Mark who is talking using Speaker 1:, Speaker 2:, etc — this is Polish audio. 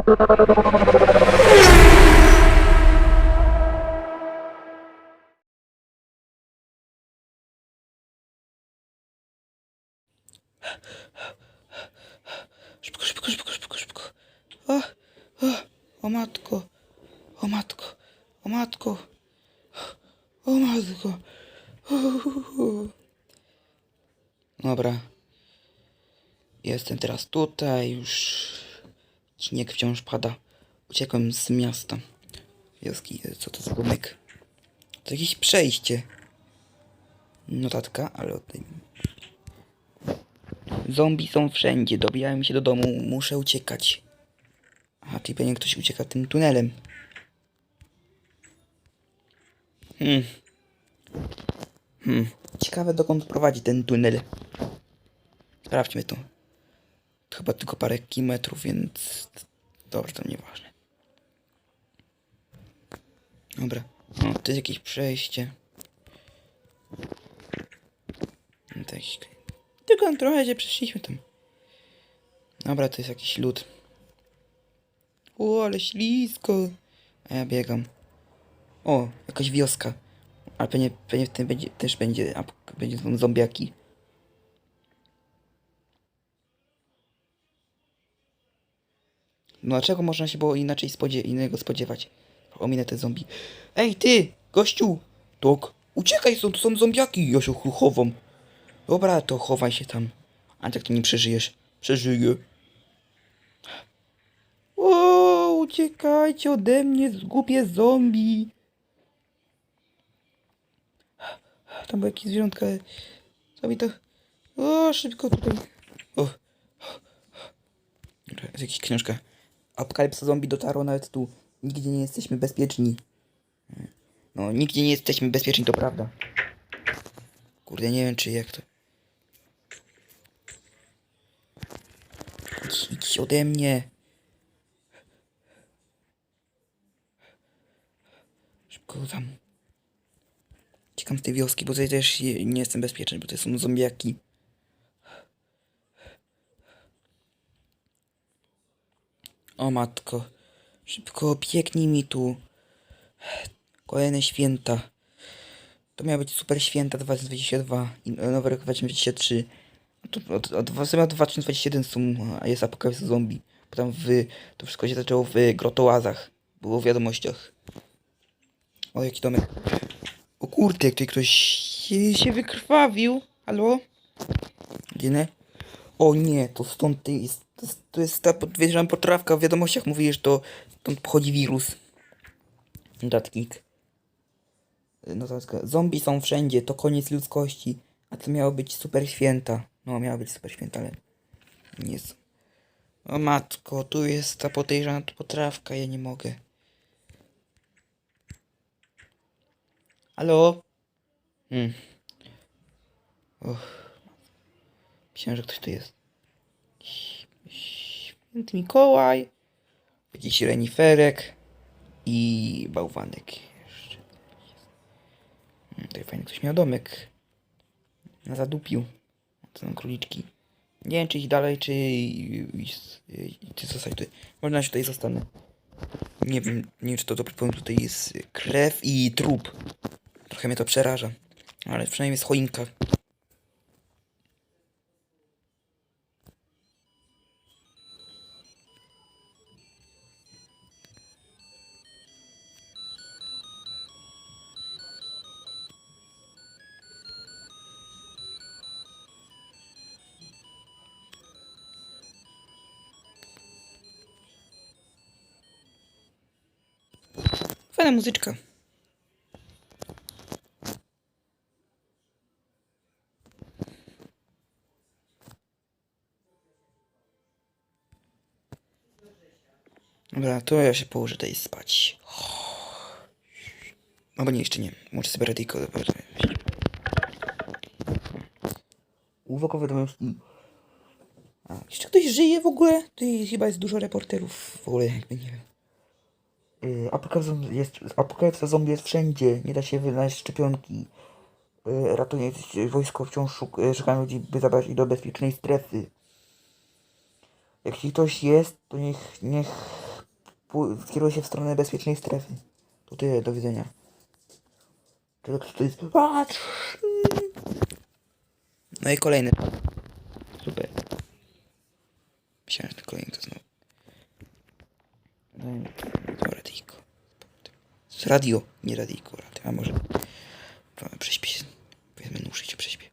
Speaker 1: Szybko, szybko, szybko, szybko, szybko. O, o, o matko, o matko, o matko, o matko. Dobra. Jestem teraz tutaj, już śnieg wciąż pada. Uciekłem z miasta. Wioski, co to za domek? To jakieś przejście. Notatka, ale o tym. Zombie są wszędzie, dobijają się do domu, muszę uciekać. A czyli pewnie ktoś ucieka tym tunelem. Hmm. Hmm. Ciekawe dokąd prowadzi ten tunel. Sprawdźmy to. Chyba tylko parę kilometrów, więc... Dobrze, to nieważne. Dobra. No, to jest jakieś przejście. Jakiś... Tylko trochę się przeszliśmy tam. Dobra, to jest jakiś lód. O, ale ślisko. A ja biegam. O, jakaś wioska. Ale pewnie, pewnie w tym będzie, też będzie, a, będzie są zombiaki. No dlaczego można się było inaczej spodzie innego spodziewać? Ominę te zombie. Ej ty, gościu! Tok, uciekaj to są zombiaki, ja się chowam. Dobra, to chowaj się tam. A tak ty nie przeżyjesz. Przeżyję. O, uciekajcie ode mnie, zgubię zombie. Tam były jakieś zwierzątka. Co to... O, szybko tutaj. O. Jest jakaś książka. Apokalipsa zombie dotarło nawet tu. Nigdzie nie jesteśmy bezpieczni. No, nigdzie nie jesteśmy bezpieczni, to prawda. Kurde, nie wiem czy jak to... Idź, idź ode mnie. Szybko tam. Uciekam z tej wioski, bo tutaj też nie jestem bezpieczny, bo to są zombiaki. O matko. Szybko, biegnij mi tu. Kolejne święta. To miały być super święta 2022 i nowy rok 2023. To od, od, od, od 2021 są, a jest apokalipsa zombie. Potem w, to wszystko się zaczęło w grotołazach. Było w wiadomościach. O, jaki domek. O kurde, jak tutaj ktoś się, się wykrwawił. Halo? Ginę? O nie, to stąd ty jest, to, to jest ta podwierzona potrawka. W wiadomościach mówi, że to stąd pochodzi wirus. Datkik. Notatka. Zombie są wszędzie, to koniec ludzkości. A to miało być super święta. No, miało być super święta, ale nie są. O matko, tu jest ta podejrzana potrawka, ja nie mogę. Halo? Hmm. Och. Myślałem, że ktoś tu jest. Święty Mikołaj. Jakiś reniferek. I bałwanek jeszcze. Hmm, Tutaj fajnie ktoś miał domek. Na zadupiu. To są króliczki. Nie wiem, czy iść dalej, czy... Czy zostać tutaj. Można się tutaj zostanę. Nie wiem, nie wiem, czy to dobry pomysł. Tutaj jest krew i trup. Trochę mnie to przeraża. Ale przynajmniej jest choinka. Fajna muzyczka. Dobra, to ja się położę tutaj spać. Albo nie, jeszcze nie. Muszę sobie radyjko zabrać. Uwaga wiadomości. A, jeszcze ktoś żyje w ogóle? Tutaj chyba jest dużo reporterów w ogóle, jakby nie wiem. Y, Apokalipsa zombie jest wszędzie, nie da się wynaleźć szczepionki. Y, Ratuje wojsko wciąż szuka, y, szuka ludzi, by zabrać ich do bezpiecznej strefy. Jeśli ktoś jest, to niech, niech skieruje się w stronę bezpiecznej strefy. To tyle, do widzenia. Czy to jest... Hmm. No i kolejny. Radio, nie radio, a może... Prześpię się, powiedzmy, muszę się prześpię.